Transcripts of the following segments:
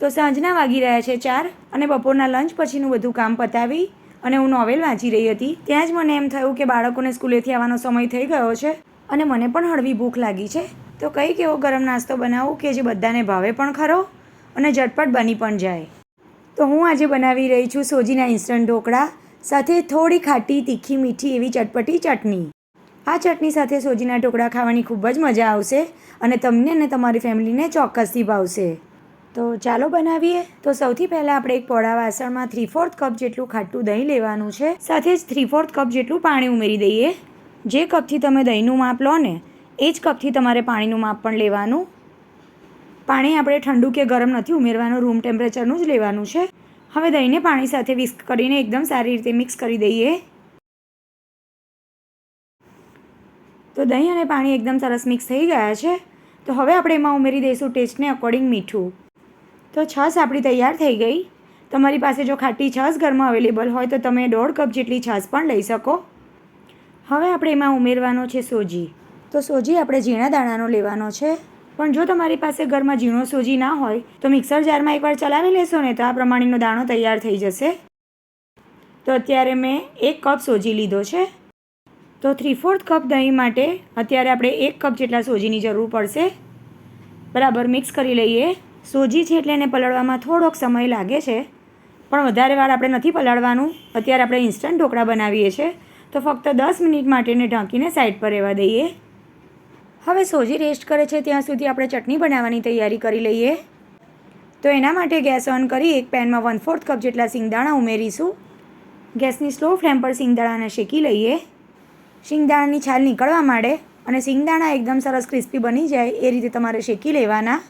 તો સાંજના વાગી રહ્યા છે ચાર અને બપોરના લંચ પછીનું બધું કામ પતાવી અને હું નોવેલ વાંચી રહી હતી. ત્યાં જ મને એમ થયું કે બાળકોને સ્કૂલેથી આવવાનો સમય થઈ ગયો છે અને મને પણ હળવી ભૂખ લાગી છે. તો કંઈક એવો ગરમ નાસ્તો બનાવું કે જે બધાને ભાવે પણ ખરો અને ઝટપટ બની પણ જાય. તો હું આજે બનાવી રહી છું સોજીના ઇન્સ્ટન્ટ ઢોકળા, સાથે થોડી ખાટી તીખી મીઠી એવી ચટપટી ચટણી. આ ચટણી સાથે સોજીના ઢોકળા ખાવાની ખૂબ જ મજા આવશે અને તમને અને તમારી ફેમિલીને ચોક્કસથી ભાવશે. તો ચાલો બનાવીએ. તો સૌથી પહેલાં આપણે એક પોળા વાસણમાં થ્રી ફોર્થ કપ જેટલું ખાટું દહીં લેવાનું છે. સાથે જ થ્રી ફોર્થ કપ જેટલું પાણી ઉમેરી દઈએ. જે કપથી તમે દહીંનું માપ લો ને, એ જ કપથી તમારે પાણીનું માપ પણ લેવાનું. પાણી આપણે ઠંડુ કે ગરમ નથી ઉમેરવાનું, રૂમ ટેમ્પરેચરનું જ લેવાનું છે. હવે દહીંને પાણી સાથે વિસ્ક કરીને એકદમ સારી રીતે મિક્સ કરી દઈએ. તો દહીં અને પાણી એકદમ સરસ મિક્સ થઈ ગયા છે. તો હવે આપણે એમાં ઉમેરી દઈશું ટેસ્ટને અકોર્ડિંગ મીઠું. તો છાશ આપણી તૈયાર થઈ ગઈ. તમારી પાસે જો ખાટી છાશ ઘરમાં અવેલેબલ હોય તો તમે દોઢ કપ જેટલી છાશ પણ લઈ શકો. હવે આપણે એમાં ઉમેરવાનો છે સોજી. તો સોજી આપણે ઝીણા દાણાનો લેવાનો છે. પણ જો તમારી પાસે ઘરમાં ઝીણો સોજી ના હોય, તો મિક્સર જારમાં એકવાર ચલાવી લેશો ને તો આ પ્રમાણેનો દાણો તૈયાર થઈ જશે. તો અત્યારે મેં એક કપ સોજી લીધો છે. તો થ્રી ફોર્થ કપ દહીં માટે અત્યારે આપણે એક કપ જેટલા સોજીની જરૂર પડશે. બરાબર મિક્સ કરી લઈએ. સોજી છે એટલે એને પલાળવામાં થોડોક સમય લાગે છે. પણ વધારે વાર આપણે નથી પલાળવાનું. અત્યારે આપણે ઇન્સ્ટન્ટ ઢોકળા બનાવીએ છીએ તો ફક્ત દસ મિનિટ માટે એને ઢાંકીને સાઈડ પર રહેવા દઈએ. હવે સોજી રેસ્ટ કરે છે ત્યાં સુધી આપણે ચટણી બનાવવાની તૈયારી કરી લઈએ. તો એના માટે ગેસ ઓન કરી એક પેનમાં વન ફોર્થ કપ જેટલા સિંગદાણા ઉમેરીશું. ગેસની સ્લો ફ્લેમ પર સિંગદાણાને શેકી લઈએ. શિંગદાણાની છાલ નીકળવા માંડે અને શિંગદાણા એકદમ સરસ ક્રિસ્પી બની જાય એ રીતે તમારે શેકી લેવાના.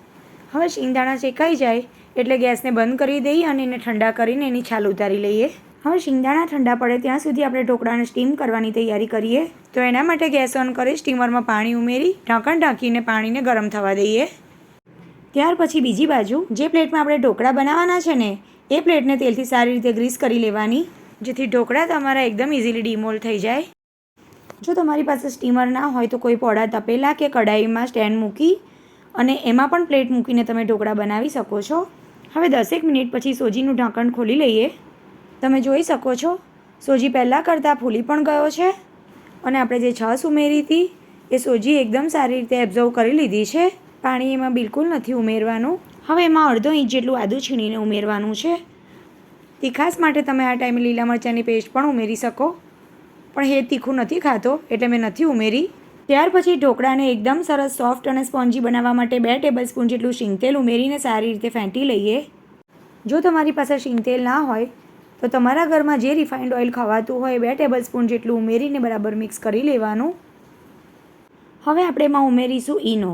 હવે શિંગદાણા શેકાઈ જાય એટલે ગેસને બંધ કરી દઈએ અને એને ઠંડા કરીને એની છાલ ઉતારી લઈએ. હવે શિંગદાણા ઠંડા પડે ત્યાં સુધી આપણે ઢોકળાને સ્ટીમ કરવાની તૈયારી કરીએ. તો એના માટે ગેસ ઓન કરી સ્ટીમરમાં પાણી ઉમેરી ઢાંકણ ઢાંકીને પાણીને ગરમ થવા દઈએ. ત્યાર પછી બીજી બાજુ જે પ્લેટમાં આપણે ઢોકળા બનાવવાના છે ને, એ પ્લેટને તેલથી સારી રીતે ગ્રીસ કરી લેવાની, જેથી ઢોકળા તમારા એકદમ ઇઝીલી ડીમોલ થઈ જાય. જો તમારી પાસે સ્ટીમર ના હોય તો કોઈ પોળા તપેલા કે કડાઈમાં સ્ટેન્ડ મૂકી અને એમાં પણ પ્લેટ મૂકીને તમે ઢોકળા બનાવી શકો છો. હવે દસેક મિનિટ પછી સોજીનું ઢાંકણ ખોલી લઈએ. તમે જોઈ શકો છો, સોજી પહેલાં કરતાં ફૂલી પણ ગયો છે અને આપણે જે છસ ઉમેરી હતી એ સોજી એકદમ સારી રીતે એબ્ઝર્વ કરી લીધી છે. પાણી એમાં બિલકુલ નથી ઉમેરવાનું. હવે એમાં અડધો ઇંચ જેટલું આદું છીણીને ઉમેરવાનું છે. તીખાસ માટે તમે આ ટાઈમે લીલા મરચાંની પેસ્ટ પણ ઉમેરી શકો. પણ એ તીખું નથી ખાતો, એટલે મેં નથી ઉમેરી. ત્યાર પછી ઢોકળાને એકદમ સરસ સોફ્ટ અને સ્પોન્જી બનાવવા માટે બે ટેબલ સ્પૂન જેટલું શીંગતેલ ઉમેરીને સારી રીતે ફેંટી લઈએ. જો તમારી પાસે શીંગતેલ ના હોય, તો તમારા ઘરમાં જે રિફાઇન્ડ ઓઇલ ખવાતું હોય બે ટેબલ સ્પૂન જેટલું ઉમેરીને બરાબર મિક્સ કરી લેવાનું. હવે આપણે એમાં ઉમેરીશું ઈનો.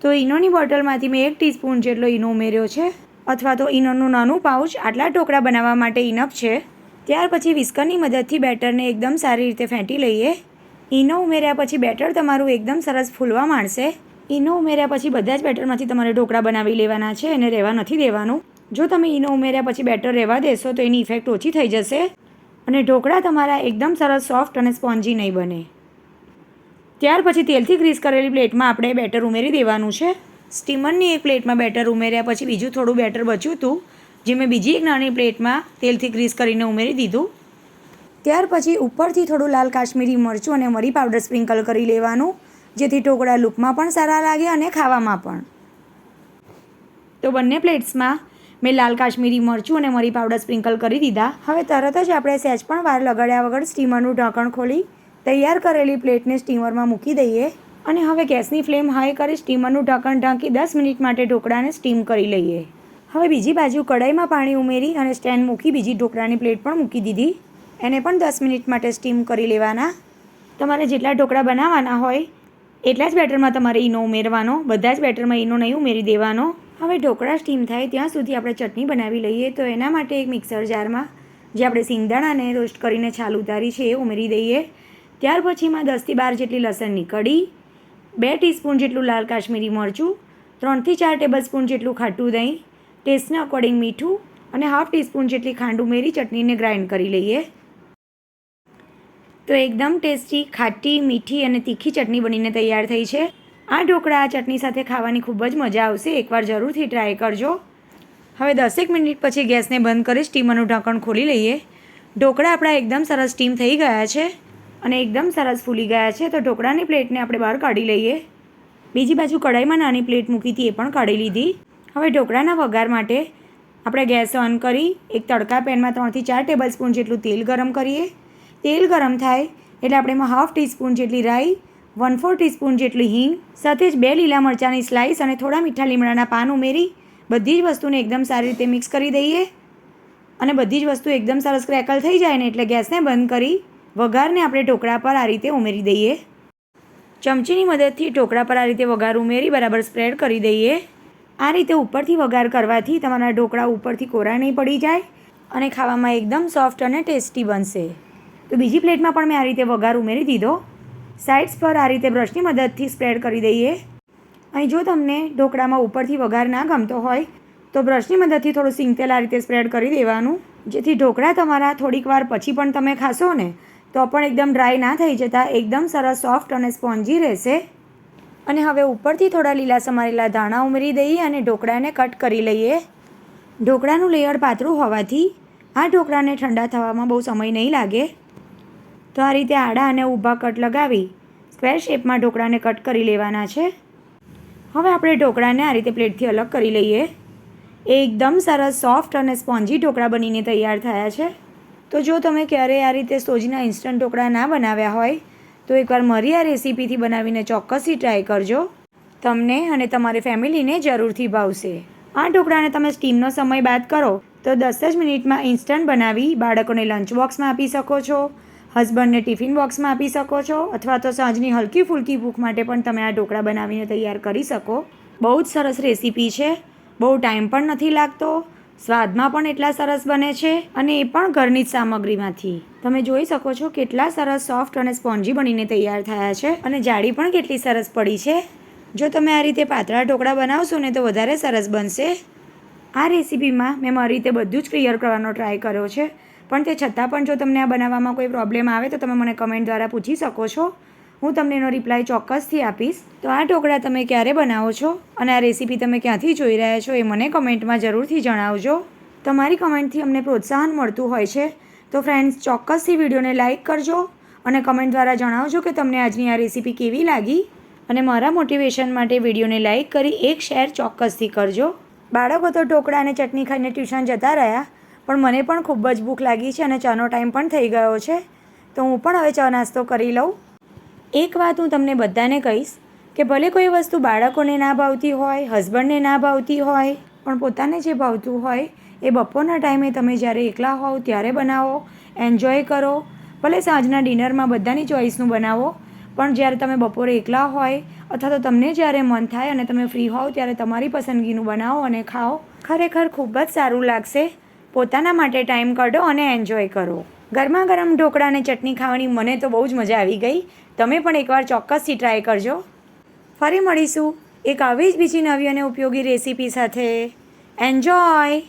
તો ઈનોની બોટલમાંથી મેં એક ટીસ્પૂન જેટલો ઈનો ઉમેર્યો છે, અથવા તો ઈનોનું નાનું પાઉચ આટલા ઢોકળા બનાવવા માટે ઇનફ છે. ત્યાર પછી વિસ્કરની મદદથી બેટરને એકદમ સારી રીતે ફેંટી લઈએ. ઈનો ઉમેર્યા પછી બેટર તમારું એકદમ સરસ ફૂલવા માંડશે. ઈનો ઉમેર્યા પછી બધા જ બેટરમાંથી તમારે ઢોકળા બનાવી લેવાના છે અને રહેવા નથી દેવાનું. જો તમે ઈનો ઉમેર્યા પછી બેટર રહેવા દેશો તો એની ઇફેક્ટ ઓછી થઈ જશે. અને ઢોકળા તમારા એકદમ સરસ સોફ્ટ અને સ્પોન્જી નહીં બને. ત્યાર પછી તેલથી ગ્રીસ કરેલી પ્લેટમાં આપણે બેટર ઉમેરી દેવાનું છે. સ્ટીમરની એક પ્લેટમાં બેટર ઉમેર્યા પછી બીજું થોડું બેટર બચ્યું હતું જે મેં બીજી એક નાની પ્લેટમાં તેલથી ગ્રીસ કરીને ઉમેરી દીધું. ત્યાર પછી ઉપરથી થોડું લાલ કાશ્મીરી મરચું અને મરી પાવડર સ્પ્રિંકલ કરી લેવાનું, જેથી ઢોકળા લૂપમાં પણ સારા લાગે અને ખાવામાં પણ. તો બંને પ્લેટ્સમાં મેં લાલ કાશ્મીરી મરચું અને મરી પાવડર સ્પ્રિંકલ કરી દીધા. હવે તરત જ આપણે સહેજ પણ વાર લગાડ્યા વગર સ્ટીમરનું ઢાંકણ ખોલી, તૈયાર કરેલી પ્લેટને સ્ટીમરમાં મૂકી દઈએ અને હવે ગેસની ફ્લેમ હાઈ કરી સ્ટીમરનું ઢાંકણ ઢાંકી દસ મિનિટ માટે ઢોકળાને સ્ટીમ કરી લઈએ. હવે બીજી બાજુ કડાઈમાં પાણી ઉમેરી અને સ્ટેન્ડ મૂકી બીજી ઢોકળાની પ્લેટ પણ મૂકી દીધી. એને પણ દસ મિનિટ માટે સ્ટીમ કરી લેવાના. તમારે જેટલા ઢોકળા બનાવવાના હોય, એટલા જ બેટરમાં તમારે ઈનો ઉમેરવાનો, બધા જ બેટરમાં ઈનો નહીં ઉમેરી દેવાનો. હવે ઢોકળા સ્ટીમ થાય ત્યાં સુધી આપણે ચટણી બનાવી લઈએ તો એના માટે એક મિક્સર જારમાં, જે આપણે સિંગદાણાને રોસ્ટ કરીને છાલ ઉતારી છે એ ઉમેરી દઈએ. ત્યાર પછીમાં દસથી બાર જેટલી લસણની કડી બે ટીસ્પૂન જેટલું લાલ કાશ્મીરી મરચું ત્રણથી ચાર ટેબલ સ્પૂન જેટલું ખાટું દહીં, ટેસ્ટને અકોર્ડિંગ મીઠું, અને હાફ ટીસ્પૂન જેટલી ખાંડ ઉમેરી ચટણીને ગ્રાઇન્ડ કરી લઈએ. તો એકદમ ટેસ્ટી, ખાટી, મીઠી અને તીખી ચટણી બનીને તૈયાર થઈ છે. આ ઢોકળા, આ ચટણી સાથે ખાવાની ખૂબ જ મજા આવશે. એકવાર જરૂરથી ટ્રાય કરજો. હવે દસેક મિનિટ પછી ગેસને બંધ કરી સ્ટીમરનું ઢાંકણ ખોલી લઈએ. ઢોકળા આપણા એકદમ સરસ સ્ટીમ થઈ ગયા છે અને એકદમ સરસ ફૂલી ગયા છે. તો ઢોકળાની પ્લેટને આપણે બહાર કાઢી લઈએ. બીજી બાજુ કઢાઈમાં નાની પ્લેટ મૂકી હતી, એ પણ કાઢી લીધી. હવે ઢોકળાના વઘાર માટે આપણે ગેસ ઓન કરી એક તડકા પેનમાં ત્રણથી ચાર ટેબલ સ્પૂન જેટલું તેલ ગરમ કરીએ. તેલ ગરમ થાય એટલે આપણે એમાં હાફ ટીસ્પૂન જેટલી રાઈ વન ફોર ટીસ્પૂન જેટલી હિંગ, સાથે જ બે લીલા મરચાંની સ્લાઇસ અને થોડા મીઠા લીમડાના પાન ઉમેરી બધી જ વસ્તુને એકદમ સારી રીતે મિક્સ કરી દઈએ. અને બધી જ વસ્તુ એકદમ સરસ ક્રેકલ થઈ જાય ને એટલે ગેસને બંધ કરી વઘારને આપણે ઢોકળા પર આ રીતે ઉમેરી દઈએ. ચમચીની મદદથી ઢોકળા પર આ રીતે વઘાર ઉમેરી બરાબર સ્પ્રેડ કરી દઈએ. આ રીતે ઉપરથી વઘાર કરવાથી તમારા ઢોકળા ઉપરથી કોરા નહીં પડી જાય અને ખાવામાં એકદમ સોફ્ટ અને ટેસ્ટી બનશે. તો બીજી પ્લેટમાં પણ મેં આ રીતે વઘાર ઉમેરી દીધો. સાઇડ્સ પર આ રીતે બ્રશની મદદથી સ્પ્રેડ કરી દઈએ. અહીં જો તમને ઢોકળામાં ઉપરથી વઘાર ના ગમતો હોય, તો બ્રશની મદદથી થોડું સિંગ તેલ આ રીતે સ્પ્રેડ કરી દેવાનું. જેથી ઢોકળા તમારા થોડીક વાર પછી પણ તમે ખાશો ને, તો પણ એકદમ ડ્રાય ના થઈ જતાં એકદમ સરસ સોફ્ટ અને સ્પોન્જી રહેશે. અને હવે ઉપરથી થોડા લીલા સમારેલા ધાણા ઉમેરી દઈએ અને ઢોકળાને કટ કરી લઈએ. ઢોકળાનું લેયર પાતળું હોવાથી આ ઢોકળાને ઠંડા થવામાં બહુ સમય નહીં લાગે. તો આ રીતે આડા અને ઊભા કટ લગાવી સ્ક્વેર શેપમાં ઢોકળાને કટ કરી લેવાના છે. હવે આપણે ઢોકળાને આ રીતે પ્લેટથી અલગ કરી લઈએ. એકદમ સરસ સોફ્ટ અને સ્પોન્જી ઢોકળા બનીને તૈયાર થયા છે. તો જો તમે ક્યારેય આ રીતે સોજીના ઇન્સ્ટન્ટ ઢોકળા ના બનાવ્યા હોય, તો એકવાર મારી આ રેસીપીથી બનાવીને ચોક્કસથી ટ્રાય કરજો. તમને અને તમારી ફેમિલીને જરૂરથી ભાવશે. આ ઢોકળાને તમે સ્ટીમનો સમય બાદ કરો, તો દસ જ મિનિટમાં ઇન્સ્ટન્ટ બનાવી બાળકોને લંચ બોક્સમાં આપી શકો છો. હસબન્ડને ટિફિન બોક્સમાં આપી શકો છો અથવા તો સાંજની હલકી ફૂલકી ભૂખ માટે પણ તમે આ ઢોકળા બનાવીને તૈયાર કરી શકો. બહુ જ સરસ રેસીપી છે. બહુ ટાઈમ પણ નથી લાગતો. સ્વાદમાં પણ એટલા સરસ બને છે અને એ પણ ઘરની જ સામગ્રીમાંથી. તમે જોઈ શકો છો કેટલા સરસ સોફ્ટ અને સ્પોન્જી બનીને તૈયાર થયા છે અને જાળી પણ કેટલી સરસ પડી છે. જો તમે આ રીતે પાતળા ઢોકળા બનાવશો ને તો વધારે સરસ બનશે. આ રેસીપીમાં મેં મારી રીતે બધું જ ક્લિયર કરવાનો ટ્રાય કર્યો છે. પણ તે છતાં પણ જો તમને આ બનાવવામાં કોઈ પ્રોબ્લેમ આવે તો તમે મને કમેન્ટ દ્વારા પૂછી શકો છો. હું તમને એનો રિપ્લાય ચોક્કસથી આપીશ. તો આ ઢોકળા તમે ક્યારે બનાવો છો? અને આ રેસીપી તમે ક્યાંથી જોઈ રહ્યા છો એ મને કમેન્ટમાં જરૂરથી જણાવજો. તમારી કમેન્ટથી અમને પ્રોત્સાહન મળતું હોય છે. તો ફ્રેન્ડ્સ ચોક્કસથી વિડીયોને લાઇક કરજો અને કમેન્ટ દ્વારા જણાવજો કે તમને આજની આ રેસીપી કેવી લાગી. અને મારા મોટિવેશન માટે વિડીયોને લાઇક કરી એક શેર ચોક્કસથી કરજો. બાળકો તો ઢોકળા અને ચટણી ખાઈને ટ્યુશન જતા રહ્યા. પણ મને પણ ખૂબ જ ભૂખ લાગી છે અને ચાનો ટાઈમ પણ થઈ ગયો છે. તો હું પણ હવે ચા નાસ્તો કરી લઉં. એક વાત હું તમને બધાને કહીશ કે ભલે કોઈ વસ્તુ બાળકોને ના ભાવતી હોય, હસબન્ડને ના ભાવતી હોય, પણ પોતાને જે ભાવતું હોય, એ બપોરના ટાઈમે તમે જ્યારે એકલા હોવ ત્યારે બનાવો, એન્જોય કરો, ભલે સાંજના ડિનરમાં બધાની ચોઈસનું બનાવો, પણ જ્યારે તમે બપોરે એકલા હોય અથવા તો તમને જ્યારે મન થાય અને તમે ફ્રી હોવ ત્યારે તમારી પસંદગીનું બનાવો અને ખાઓ. ખરેખર ખૂબ જ સારું લાગશે. પોતાના માટે ટાઈમ કાઢો અને એન્જોય કરો. ગરમા ગરમ ઢોકળા અને ચટણી ખાવાની મને તો બહુ જ મજા આવી ગઈ. તમે પણ એકવાર ચોક્કસથી ટ્રાય કરજો. ફરી મળીશું એક આવી જ બીજી નવી અને ઉપયોગી રેસીપી સાથે. એન્જોય